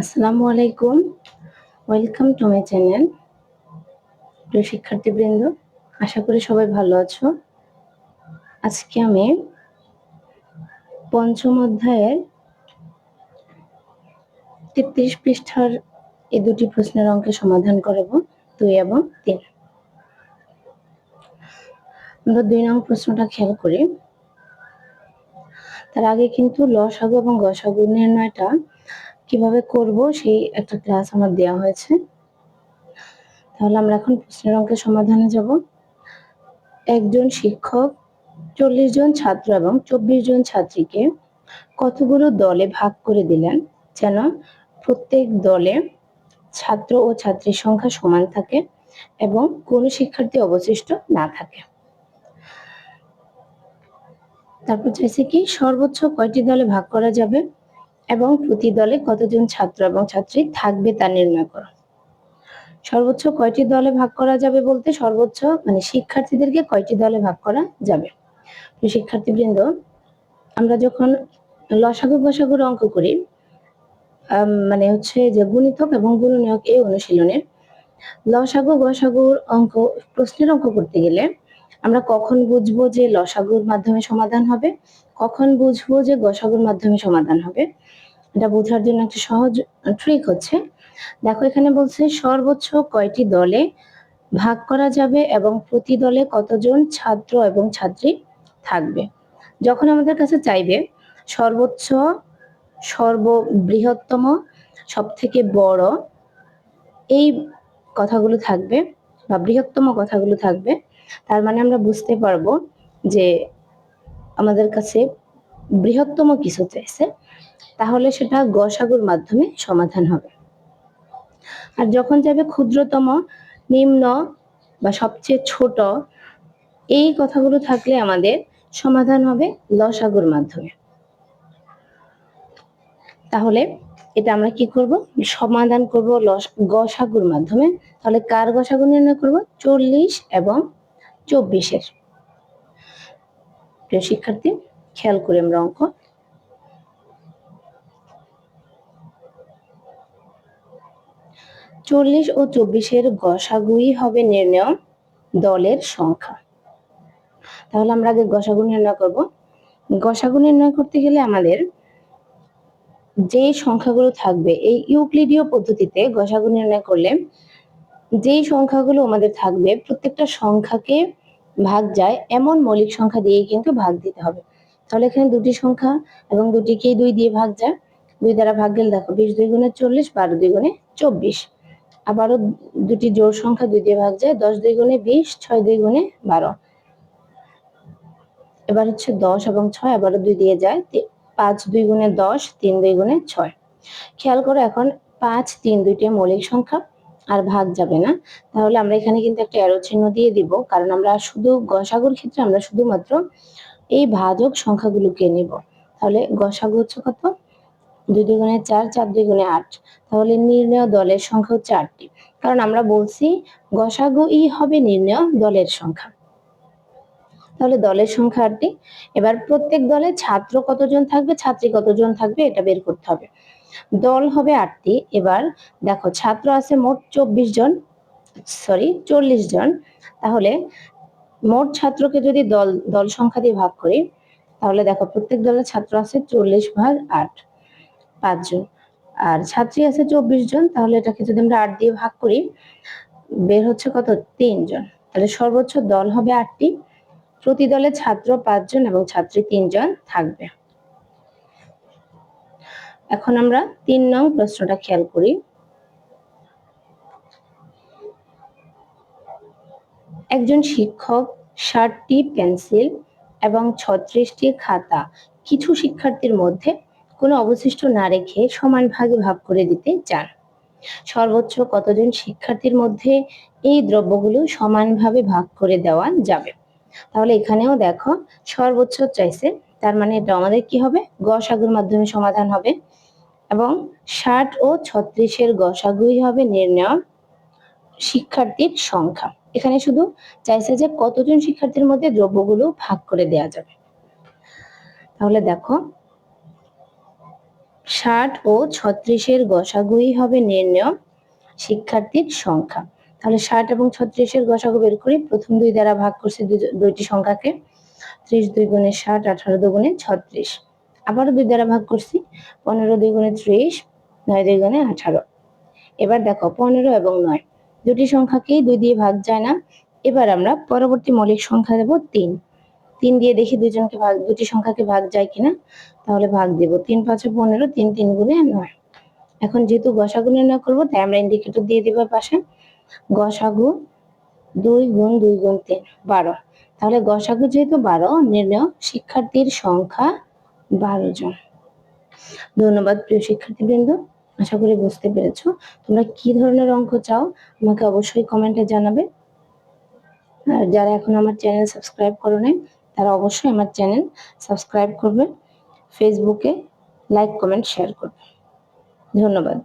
আসসালামু আলাইকুম। Welcome to my channel প্রিয় শিক্ষার্থীবৃন্দ, আশা করি সবাই ভালো আছো। আজকে আমি পঞ্চম অধ্যায়ের তেত্রিশ পৃষ্ঠার এই দুটি প্রশ্নের অঙ্কের সমাধান করব, দুই এবং তিন। আমরা দুই নং প্রশ্নটা খেয়াল করি। তার আগে কিন্তু লসাগু এবং গসাগু নির্ণয়টা কীভাবে করব সেই একটা ক্লাস আমার দেওয়া হয়েছে। তাহলে আমরা এখন প্রশ্নের অঙ্কের সমাধানে যাব। একজন শিক্ষক, চল্লিশ জন ছাত্র এবং চব্বিশ জন ছাত্রীকে কতগুলো দলে ভাগ করে দিলেন? যেন প্রত্যেক দলে ছাত্র ও ছাত্রীর সংখ্যা সমান থাকে এবং কোনো শিক্ষার্থী অবশিষ্ট না থাকে। তারপর চাইছে কি, সর্বোচ্চ কয়টি দলে ভাগ করা যাবে? এবং প্রতি দলে কতজন ছাত্র এবং ছাত্রী থাকবে তা নির্ণয় করো। সর্বোচ্চ কয়টি দলে ভাগ করা যাবে বলতে সর্বোচ্চ মানে শিক্ষার্থীদেরকে কয়টি দলে ভাগ করা যাবে? শিক্ষার্থীবৃন্দ, আমরা যখন লসাগু বসাগুর অঙ্ক করি মানে হচ্ছে যে গুণিতক এবং গুণনীয়ক এই অনুশীলনের, লসাগু গসাগুর অঙ্ক, প্রশ্নের অঙ্ক করতে গেলে আমরা কখন বুঝব যে লসাগুর মাধ্যমে সমাধান হবে? কখন বুঝব যে গসাগুর মাধ্যমে সমাধান হবে? এটা বোঝার জন্য একটা সহজ ট্রিক হচ্ছে। দেখো, এখানে বলছে সর্বোচ্চ কয়টি দলে ভাগ করা যাবে এবং প্রতি দলে কতজন ছাত্র এবং ছাত্রী থাকবে? যখন আমাদের কাছে চাইবে সর্বোচ্চ, সর্ববৃহত্তম সব থেকে বড়, এই কথাগুলো থাকবে বা বৃহত্তম কথাগুলো থাকবে তার মানে আমরা বুঝতে পারব যে আমাদের কাছে বৃহত্তম কিছু চাইছে, তাহলে সেটা গসাগুর মাধ্যমে সমাধান হবে। আর যখন যাবে ক্ষুদ্রতম, নিম্ন বা সবচেয়ে ছোট, এই কথাগুলো থাকলে আমাদের সমাধান হবে লসাগুর মাধ্যমে। তাহলে এটা আমরা কি করব? সমাধান করব গসাগুর মাধ্যমে। তাহলে কার গসাগু নির্ণয় করব? চল্লিশ এবং চব্বিশের। প্রিয় শিক্ষার্থী, খেয়াল করে আমরা অঙ্ক। চল্লিশ ও চব্বিশের গসাগুই হবে নির্ণয় দলের সংখ্যা। তাহলে আমরা আগে গসাগু নির্ণয় করব। গসাগু নির্ণয় করতে গেলে আমাদের যে সংখ্যাগুলো থাকবে, এই ইউক্লিডীয় পদ্ধতিতে গসাগু নির্ণয় করলে যেই সংখ্যাগুলো আমাদের থাকবে, প্রত্যেকটা সংখ্যাকে ভাগ যায়, এমন মৌলিক সংখ্যা দিয়ে কিন্তু ভাগ দিতে হবে। তাহলে এখানে দুটি সংখ্যা এবং দুটিকেই দুই দিয়ে ভাগ যায়। দুই দ্বারা ভাগ গেলে দেখো বিশ দুই গুণে চল্লিশ, বারো দুই গুণে চব্বিশ। আবারও দুটি জোর সংখ্যা দুই দিয়ে ভাগ যায়, দশ দুই গুণে বিশ, ছয় দুই গুণে বারো। এবার হচ্ছে দশ এবং ছয় আবারও দুই দিয়ে যায় পাঁচ দুই গুণে দশ, তিন দুই গুণে ছয়। খেয়াল করো এখন পাঁচ তিন দুইটি মৌলিক সংখ্যা আর ভাগ যাবে না। তাহলে আমরা এখানে কিন্তু একটা অ্যারো চিহ্ন দিয়ে দিব। কারণ আমরা শুধু গসাগুর ক্ষেত্রে আমরা শুধুমাত্র এই ভাজক সংখ্যাগুলোকে নিব। তাহলে গসাগু হচ্ছে কত? দুই দুগুণে চার চার দুই গুণে আট। তাহলে নির্ণয় দলের সংখ্যা হচ্ছে আটটি। কারণ আমরা বলছি গসাগু ই হবে নির্ণয় দলের সংখ্যা। তাহলে দলের সংখ্যা আটটি। এবার প্রত্যেক দলে ছাত্র কতজন থাকবে? ছাত্রী কতজন থাকবে? এটা বের করতে হবে। দল হবে আটটি। এবার দেখো, ছাত্র আছে মোট চব্বিশ জন সরি চল্লিশ জন। তাহলে মোট ছাত্রকে যদি দল দল সংখ্যা দিয়ে ভাগ করি, তাহলে দেখো, প্রত্যেক দলের ছাত্র আছে চল্লিশ ভাগ আট পাঁচজন আর ছাত্রী আছে চব্বিশ জন, তাহলে এটাকে যদি আমরা আট দিয়ে ভাগ করি, বের হচ্ছে কত? তিনজন তাহলে সর্বোচ্চ দল হবে আটটি, প্রতি দলে ছাত্র পাঁচজন এবং ছাত্রী তিনজন থাকবে। এখন আমরা তিন নং প্রশ্নটা খেয়াল করি। একজন শিক্ষক, ষাটটি পেন্সিল এবং ছত্রিশটি খাতা, কিছু শিক্ষার্থীর মধ্যে কোনো অবশিষ্ট না রেখে সমান ভাগে ভাগ করে দিতে চান। সর্বোচ্চ কতজন শিক্ষার্থীর মধ্যে এই দ্রব্যগুলো সমানভাবে ভাগ করে দেওয়া যাবে? তাহলে এখানেও দেখো, সর্বোচ্চ চাইছে তার মানে এটা আমাদের কি হবে? গসাগুর মাধ্যমে সমাধান হবে। এবং ষাট ও ছত্রিশের গসাগুই হবে নির্ণয় শিক্ষার্থীর সংখ্যা। এখানে শুধু চাইছে যে কতজন শিক্ষার্থীর মধ্যে দ্রব্যগুলো ভাগ করে দেয়া যাবে। তাহলে দেখো, ষাট ও ছত্রিশের গসাগুই হবে নির্ণয় শিক্ষার্থীর সংখ্যা। তাহলে ষাট এবং ছত্রিশের গসাগু বের করি প্রথম দুই দ্বারা ভাগ করছি দুই- দুইটি সংখ্যাকে। ত্রিশ দুই গুণে ষাট, আঠারো দুগুণে ছত্রিশ। আবারও দুই দ্বারা ভাগ করছি, পনেরো দুই গুণে ত্রিশ, নয় দুই গুণে আঠারো। এবার দেখো পনেরো এবং নয়, দুটি সংখ্যাকেই দুই দিয়ে ভাগ যায় না। এবার আমরা পরবর্তী মৌলিক সংখ্যা দেব তিন। তিন দিয়ে দেখি দুজনকে ভাগ, দুটি সংখ্যাকে ভাগ যায় কিনা। তাহলে ভাগ দেব, তিন পাঁচে পনেরো, তিন তিন গুণে নয়। এখন যেহেতু গসাগু নির্ণয় করব, তাই আমরা ইন্ডিকেটর দিয়ে দিব পাশে। গসাগু দুই গুণ দুই গুণ তিন, বারো। তাহলে গসাগু যেহেতু বারো, নির্ণয় শিক্ষার্থীর সংখ্যা বারো জন। ধন্যবাদ প্রিয় শিক্ষার্থীবৃন্দ, আশা করি বুঝতে পেরেছ। তোমরা কি ধরনের অঙ্ক চাও আমাকে অবশ্যই কমেন্টে জানাবে। আর যারা এখন আমার চ্যানেল সাবস্ক্রাইব করো নাই, তারা অবশ্যই আমার চ্যানেল সাবস্ক্রাইব করবে ফেসবুকে লাইক কমেন্ট শেয়ার করবে। ধন্যবাদ।